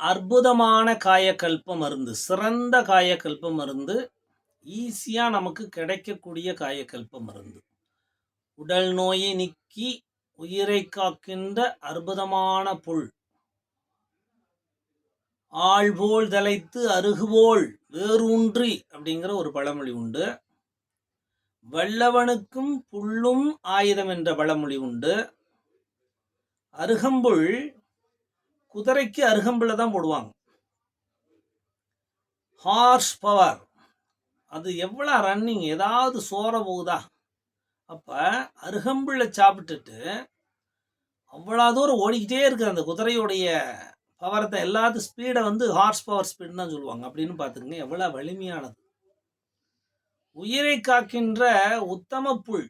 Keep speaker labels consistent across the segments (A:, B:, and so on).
A: அற்புதமான காயக்கல்ப மருந்து சிறந்த காயக்கல்ப மருந்து ஈஸியாக நமக்கு கிடைக்கக்கூடிய காயக்கல்ப மருந்து. உடல் நோயை நீக்கி உயிரை காக்கின்ற அற்புதமான புல். ஆள்போல் தலைத்து அருகுபோல் வேரூன்றி அப்படிங்கிற ஒரு பழமொழி உண்டு. வல்லவனுக்கும் புல்லும் ஆயுதம் என்ற பழமொழி உண்டு. அருகம்புல் குதிரைக்கு அருகம்புல்ல தான் போடுவாங்க. ஹார்ஸ் பவர் அது எவ்வளோ ரன்னிங் ஏதாவது சோற போகுதா? அப்போ அருகம்புல்ல சாப்பிட்டுட்டு அவ்வளோ தூரம் ஓடிக்கிட்டே இருக்குது அந்த குதிரையுடைய பவரத்தை எல்லாத்து ஸ்பீடை வந்து ஹார்ஸ் பவர் ஸ்பீடுன்னு தான் சொல்லுவாங்க. அப்படின்னு பார்த்துக்கங்க எவ்வளோ வலிமையானது. உயிரை காக்கின்ற உத்தம புல்.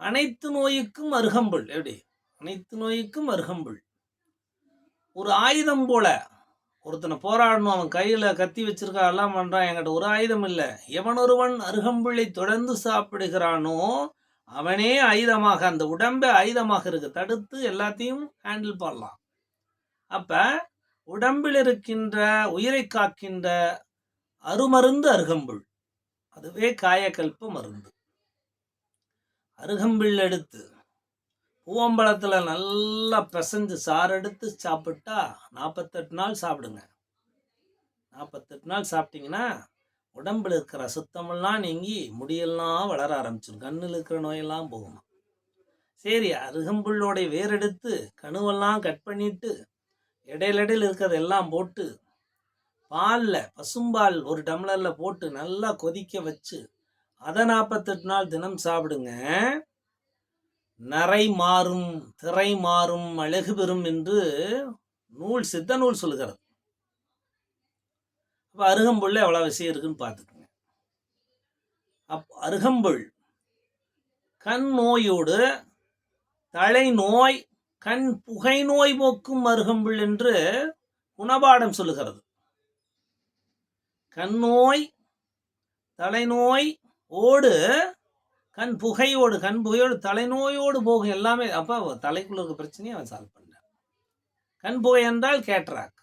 A: அனைத்து நோய்க்கும் அருகம்புல். எப்படி? அனைத்து நோய்க்கும் அருகம்புல். ஒரு ஆயுதம் போல. ஒருத்தனை போராடணும் அவன் கையில் கத்தி வச்சிருக்கா எல்லாம் பண்ணுறான் என்கிட்ட ஒரு ஆயுதம் இல்லை. எவனொருவன் அருகம்புல்லை தொடர்ந்து சாப்பிடுகிறானோ அவனே ஆயுதமாக அந்த உடம்பே ஆயுதமாக இருக்கு. தடுத்து எல்லாத்தையும் ஹேண்டில் பண்ணலாம். அப்போ உடம்பில் இருக்கின்ற உயிரை காக்கின்ற அருமருந்து அருகம்புல். அதுவே காயக்கல்ப மருந்து. அருகம்புல் எடுத்து பூவம்பழத்தில் நல்லா பிசைஞ்சு சாறு எடுத்து சாப்பிட்டா நாற்பத்தெட்டு நாள் சாப்பிடுங்க. நாற்பத்தெட்டு நாள் சாப்பிட்டிங்கன்னா உடம்புல இருக்கிற சுத்தமெல்லாம் நீங்கி முடியெல்லாம் வளர ஆரம்பிச்சிடும் கண்ணில் இருக்கிற நோயெல்லாம் போகுமா. சரி அருகம்புல்லோடைய வேரெடுத்து கணுவெல்லாம் கட் பண்ணிட்டு இடையில இடையில இருக்கிறதெல்லாம் போட்டு பாலில் பசும்பால் ஒரு டம்ளரில் போட்டு நல்லா கொதிக்க வச்சு அதை நாற்பத்தெட்டு நாள் தினம் சாப்பிடுங்க. நரை மாறும் திரை மாறும் அழகு பெறும் என்று நூல் சித்த நூல் சொல்லுகிறது. அப்போ அருகம்புல்ல எவ்வளோ விஷயம் இருக்குன்னு பார்த்துக்கோங்க. அப் அருகம்புல். கண் நோயோடு தலை நோய் கண் புகை நோய் போக்கும் அருகம்புல் என்று குணபாடம் சொல்லுகிறது. கண் நோய் தலைநோய் ஓடு கண் புகையோடு கண் புகையோடு தலைநோயோடு போகும் எல்லாமே அப்போ தலைக்குள்ள இருக்க பிரச்சனையை அவன் சால்வ் பண்ணான் கண் புகை என்றால் கேட்ராக்.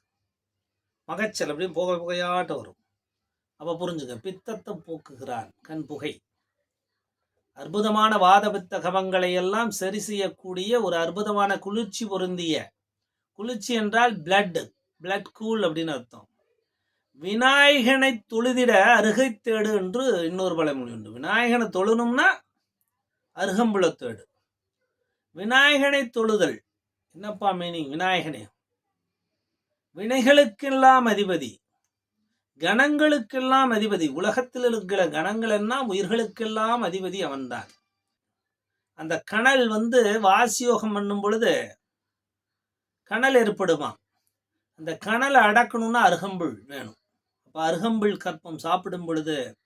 A: மகச்சல் அப்படியே புகை புகையாட்ட வரும். அப்போ புரிஞ்சுக்க பித்தத்தை போக்குகிறான் கண் புகை. அற்புதமான வாத பித்த கபங்களை எல்லாம் சரி செய்யக்கூடிய ஒரு அற்புதமான குளிர்ச்சி பொருந்திய குளிர்ச்சி என்றால் பிளட் பிளட் கூல் அப்படின்னு அர்த்தம். விநாயகனை தொழுதிட அருகை தேடு என்று இன்னொரு பழமொழி உண்டு. விநாயகனை தொழுணும்னா அருகம்புலத்தேடு. விநாயகனை தொழுதல். என்னப்பா மீனிங் விநாயகனே. வினைகளுக்கெல்லாம் அதிபதி. கணங்களுக்கெல்லாம் அதிபதி. உலகத்தில் இருக்கிற கணங்கள் எல்லாம் உயிர்களுக்கெல்லாம் அதிபதி அவன்தான். அந்த கணல் வந்து வாசியோகம் பண்ணும் பொழுது கணல் ஏற்படுமாம் அந்த கணலை அடக்கணும்னா அருகம்புல் வேணும். அப்போ அருகம்புல் கற்பம் சாப்பிடும் பொழுது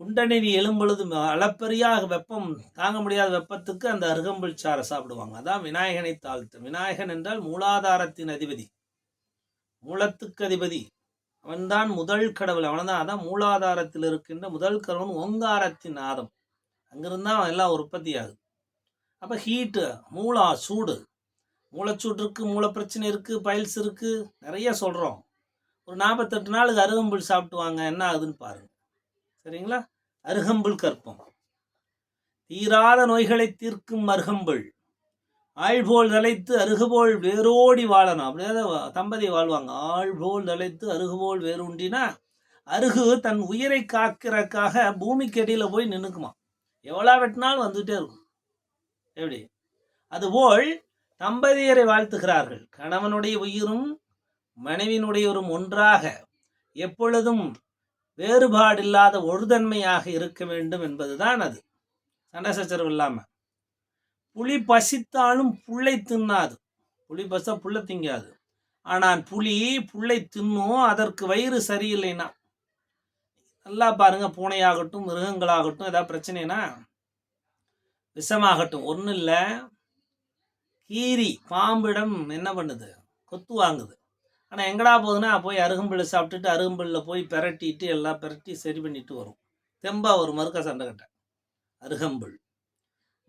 A: குண்டநெறி எழும்பொழுது அளப்பரியாக வெப்பம் தாங்க முடியாத வெப்பத்துக்கு அந்த அருகம்புல் சாறை சாப்பிடுவாங்க. அதான் விநாயகனை தாழ்த்து. விநாயகன் என்றால் மூலாதாரத்தின் அதிபதி. மூலத்துக்கு அதிபதி. அவன்தான் முதல் கடவுள். அவன்தான் அதான் மூலாதாரத்தில் இருக்கின்ற முதல் கடவுள் ஓங்காரத்தின் ஆதம். அங்கிருந்தா அவன் எல்லாம் உற்பத்தி ஆகுது அப்போ ஹீட்டு மூலா சூடு. மூளைச்சூடு இருக்குது மூளை பிரச்சனை இருக்குது பைல்ஸ் இருக்குது நிறைய சொல்கிறோம் ஒரு நாற்பத்தெட்டு நாளுக்கு அருகம்புல் சாப்பிட்டு வாங்க என்ன ஆகுதுன்னு பாருங்கள் சரிங்களா? அருகம்புல் கற்பம். தீராத நோய்களை தீர்க்கும் அருகம்புல். ஆழ்போல் தலைத்து அருகுபோல் வேரோடி வாழணும். அப்படியே தம்பதி வாழ்வாங்க. ஆழ்போல் தலைத்து அருகுபோல் வேரூண்டினா அருகு தன் உயிரை காக்கிறதுக்காக பூமிக்கு அடியில் போய் நின்றுக்குமா எவ்வளோ வெட்டினாலும் வந்துகிட்டே இருக்கும். எப்படி? அதுபோல் தம்பதியரை வாழ்த்துகிறார்கள். கணவனுடைய உயிரும் மனைவியினுடையவரும் ஒன்றாக எப்பொழுதும் வேறுபாடில்லாத ஒருதன்மையாக இருக்க வேண்டும் என்பதுதான் அது. சண்டை சச்சரவு இல்லாமல் புலி பசித்தாலும் புல்லை தின்னாது. புலி பசா புல்லை திங்காது. ஆனால் புலி புல்லை தின்னும் அதற்கு வயிறு சரியில்லைன்னா. நல்லா பாருங்க பூனையாகட்டும் மிருகங்களாகட்டும் ஏதாவது பிரச்சனைனா விஷமாகட்டும் ஒன்றும் இல்லை கீரி பாம்பிடம் என்ன பண்ணுது? கொத்து வாங்குது. ஆனால் எங்கடா போகுதுன்னா போய் அருகம்புல்லை சாப்பிட்டுட்டு அருகம்புல்ல போய் பெரட்டிட்டு எல்லாம் பெரட்டி சரி பண்ணிட்டு வரும். தெம்பா ஒரு மறுக்க சண்டை கட்ட. அருகம்புல்.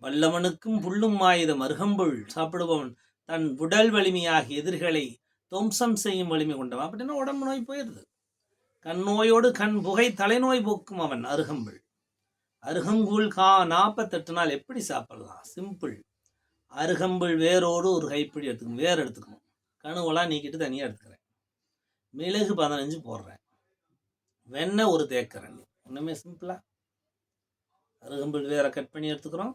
A: வல்லவனுக்கும் புல்லும் ஆயுதம் அருகம்புல். சாப்பிடுபவன் தன் உடல் வலிமையாகிய எதிரிகளை துவம்சம் செய்யும் வலிமை கொண்டவன். அப்படின்னா உடம்பு நோய் போயிடுது கண் நோயோடு கண் புகை தலைநோய் போக்கும் அவன் அருகம்புல். அருகம்புல் கா நாற்பத்தெட்டு நாள் எப்படி சாப்பிடலாம்? சிம்பிள். அருகம்புல் வேரோடு ஒரு கைப்பிடி எடுத்துக்கணும். வேர் எடுத்துக்கணும். கணுவெல்லாம் நீக்கிட்டு தனியாக எடுத்துக்கிறேன். மிளகு பதினஞ்சு போடுறேன். வெண்ணெய் ஒரு தேக்கரண்டி ஒன்றுமே சிம்பிளா அருகம்புல் வேற கட் பண்ணி எடுத்துக்கிறோம்.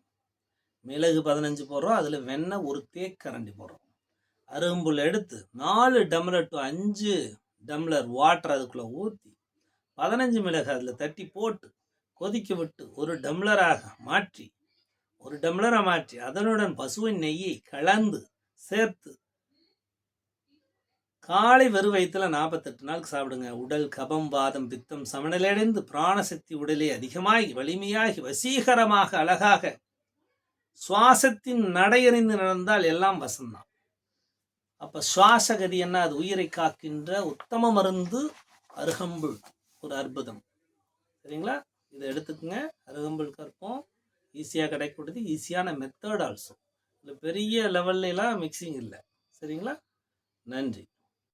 A: மிளகு பதினஞ்சு போடுறோம். அதில் வெண்ணெய் ஒரு தேக்கரண்டி போடுறோம். அருகம்புல் எடுத்து நாலு டம்ளர் டு அஞ்சு டம்ளர் வாட்டர் அதுக்குள்ளே ஊற்றி பதினஞ்சு மிளகு அதில் தட்டி போட்டு கொதிக்க விட்டு ஒரு டம்ளராக மாற்றி ஒரு டம்ளரை மாற்றி அதனுடன் பசுவின் நெய்யை கலந்து சேர்த்து காலை வெறும் வயிற்றுல நாற்பத்தெட்டு நாளுக்கு சாப்பிடுங்க. உடல் கபம் வாதம் பித்தம் சமநிலையடைந்து பிராணசக்தி உடலே அதிகமாகி வலிமையாகி வசீகரமாக அழகாக சுவாசத்தின் நடையறிந்து நடந்தால் எல்லாம் வசம்தான் அப்போ சுவாசகதி என்ன? அது உயிரை காக்கின்ற உத்தம மருந்து அருகம்புல். ஒரு அற்புதம். சரிங்களா? இதை எடுத்துக்கோங்க. அருகம்புல் கற்போம். ஈஸியாக கிடைக்கக்கூடியது ஈஸியான மெத்தட் ஆல்சோ இதில் பெரிய லெவல்லாம் மிக்சிங் இல்லை. சரிங்களா? நன்றி.